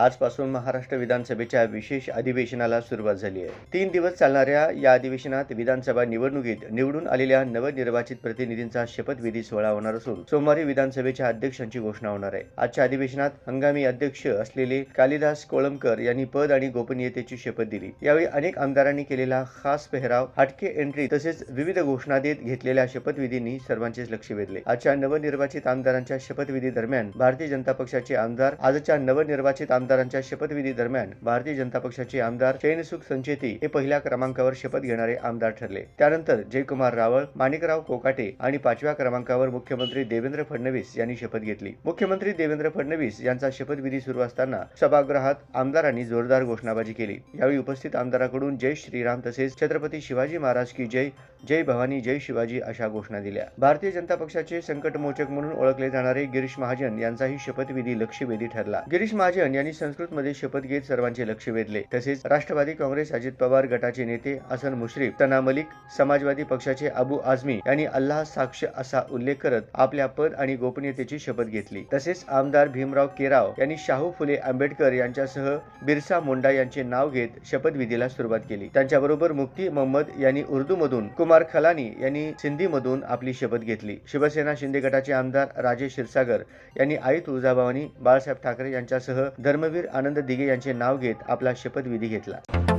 आजपासून महाराष्ट्र विधानसभेच्या विशेष अधिवेशनाला सुरुवात झाली आहे. तीन दिवस चालणाऱ्या या अधिवेशनात विधानसभा निवडणुकीत निवडून आलेल्या नवनिर्वाचित प्रतिनिधींचा शपथविधी सोहळा होणार असून सोमवारी विधानसभेच्या अध्यक्षांची घोषणा होणार आहे. आजच्या अधिवेशनात हंगामी अध्यक्ष असलेले कालिदास कोळंबकर यांनी पद आणि गोपनीयतेची शपथ दिली. यावेळी अनेक आमदारांनी केलेला खास पेहराव हटके एंट्री तसेच विविध घोषणा देत घेतलेल्या शपथविधींनी सर्वांचेच लक्ष वेधले. आजच्या नवनिर्वाचित आमदारांच्या शपथविधी दरम्यान भारतीय जनता पक्षाचे आमदार आजच्या नवनिर्वाचित आमदारांच्या शपथविधी दरम्यान भारतीय जनता पक्षाचे आमदार चैनसुख संचेती हे पहिल्या क्रमांकावर शपथ घेणारे आमदार ठरले. त्यानंतर जयकुमार रावळ माणिकराव कोकाटे आणि पाचव्या क्रमांकावर मुख्यमंत्री देवेंद्र फडणवीस यांनी शपथ घेतली. मुख्यमंत्री देवेंद्र फडणवीस यांचा शपथविधी सुरू असताना सभागृहात आमदारांनी जोरदार घोषणाबाजी केली. यावेळी उपस्थित आमदाराकडून जय श्रीराम तसेच छत्रपती शिवाजी महाराज की जय जय भवानी जय शिवाजी अशा घोषणा दिल्या. भारतीय जनता पक्षाचे संकटमोचक म्हणून ओळखले जाणारे गिरीश महाजन यांचाही शपथविधी लक्षवेधी ठरला. गिरीश महाजन यांनी संस्कृतमध्ये शपथ घेत सर्वांचे लक्ष वेधले. तसेच राष्ट्रवादी काँग्रेस अजित पवार गटाचे नेते हसन मुश्रीफ तना मलिक समाजवादी पक्षाचे अबू आझमी यांनी अल्लाह साक्ष असा उल्लेख करत आपल्या पद आणि गोपनीयतेची शपथ घेतली. तसेच आमदार भीमराव केराव यांनी शाहू फुले आंबेडकर यांच्यासह बिरसा मुंडा यांचे नाव घेत शपथविधीला सुरुवात केली. त्यांच्याबरोबर मुक्ती मोहम्मद यांनी उर्दूमधून कुमार खलानी यांनी सिंधीमधून आपली शपथ घेतली. शिवसेना शिंदे गटाचे आमदार राजेश क्षीरसागर यांनी आई तुळजाभवानी बाळासाहेब ठाकरे यांच्यासह धर्म कर्मवीर आनंद दिघे यांचे नाव घेत आपला शपथविधी घेतला.